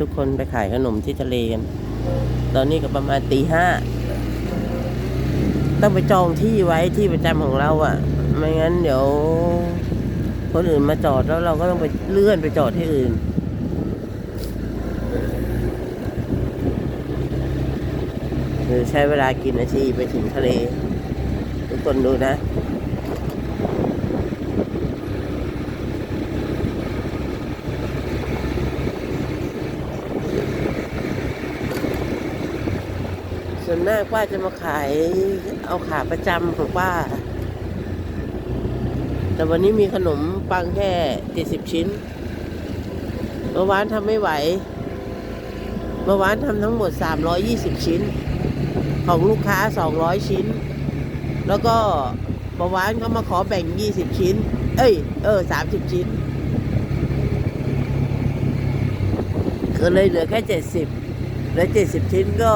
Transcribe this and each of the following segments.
ทุกคนไปขายขนมที่ทะเลกัน ตอนนี้ก็ประมาณตีห้า ต้องไปจองที่ไว้ที่ประจำของเราอะ่ะ ไม่งั้นเดี๋ยว คนอื่นมาจอดแล้วเราก็ต้องไปเลื่อนไปจอดที่อื่นหรือใช้เวลากี่นาทีไปถึงทะเล ทุกคนดูนะ ส่วนมากป้าจะมาขายเอาขาประจำของป้า แต่วันนี้มีขนมปังแค่เจ็ดสิบชิ้น เมื่อวานทำไม่ไหว เมื่อวานทำทั้งหมด320ชิ้น ของลูกค้า200ชิ้น แล้วก็เมื่อวานเขามาขอแบ่ง20ชิ้น เอ้ย เออ30ชิ้นก็เลยเหลือแค่70แล้ว70ชิ้นก็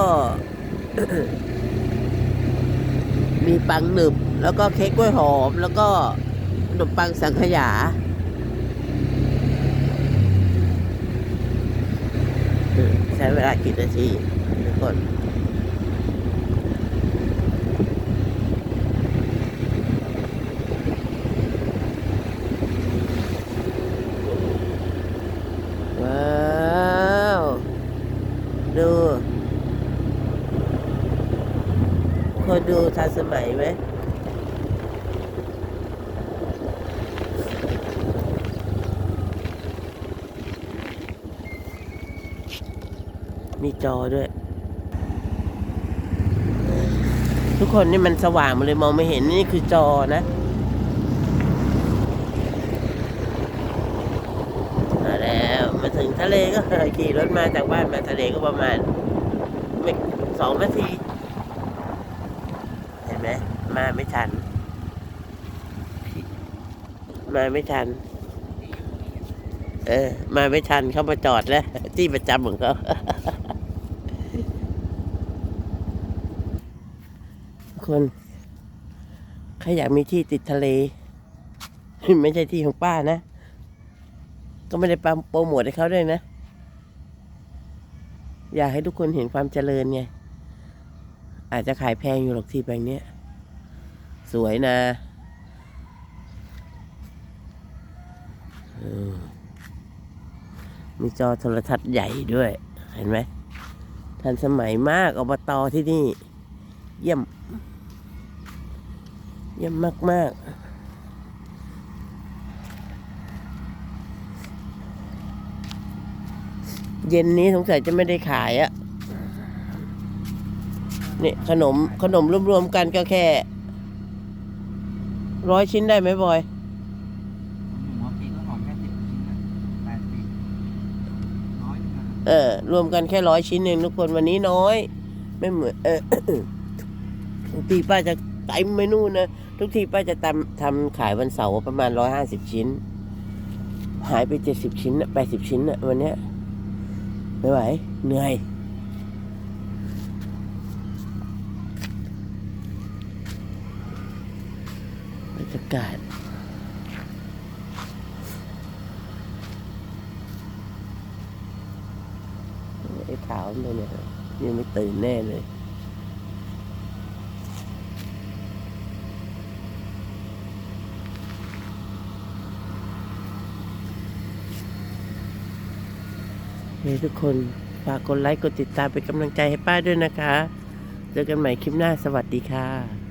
มีปังหนึบ แล้วก็เค้กกล้วยหอม แล้วก็ขนมปังสังขยา ใช้เวลากี่นาทีทุกคน ว้าว ดู คนดูทันสมัยไหมมีจอด้วย ทุกคนนี่มันสว่างมาเลยมองไม่เห็นนี่คือจอนะมาแล้วมาถึงทะเลก็ขี่รถมาจากบ้านมาทะเลก็ประมาณสองนาที ไหมมาไม่ทัน มาไม่ทัน เออ มาไม่ทันเขามาจอดแล้ว ที่ประจำของเขาคนใครอยากมีที่ติดทะเล ไม่ใช่ที่ของป้านะ ก็ไม่ได้ปโปรโมทให้เขาด้วยนะ อยากให้ทุกคนเห็นความเจริญไงอาจจะขายแพงอยู่หรอกที่แปลงเนี้ย สวยนะมีจอโทรทัศน์ใหญ่ด้วย เห็นไหมทันสมัยมากอบตอที่นี่ เยี่ยม เยี่ยมมากๆเย็นนี้สงสัยจะไม่ได้ขายอะนี่ขนมขนมรวมๆกันก็แค่ ร้อยชิ้นได้ไหมบอย หัวปีก็หอมแค่สิบชิ้นนะแปดสิบน้อยนะเออ รวมกันแค่ร้อยชิ้นเองทุกคนวันนี้น้อย ไม่เหมือนเออ ทุกทีป้าจะเต็มเมนูนะ ทุกทีป้าจะทำทำขายวันเสาร์ประมาณร้อยห้าสิบชิ้น หายไปเจ็ดสิบชิ้นแปดสิบชิ้นอะวันเนี้ยไม่ไหว เหนื่อย บรรยากาศไอ้ขาวมันเนี่ยยังไม่ตื่นแน่เลยเฮ้ยทุกคนฝากกดไลค์ กดติดตามเป็นกำลังใจให้ป้าด้วยนะคะ เจอกันใหม่คลิปหน้าสวัสดีค่ะ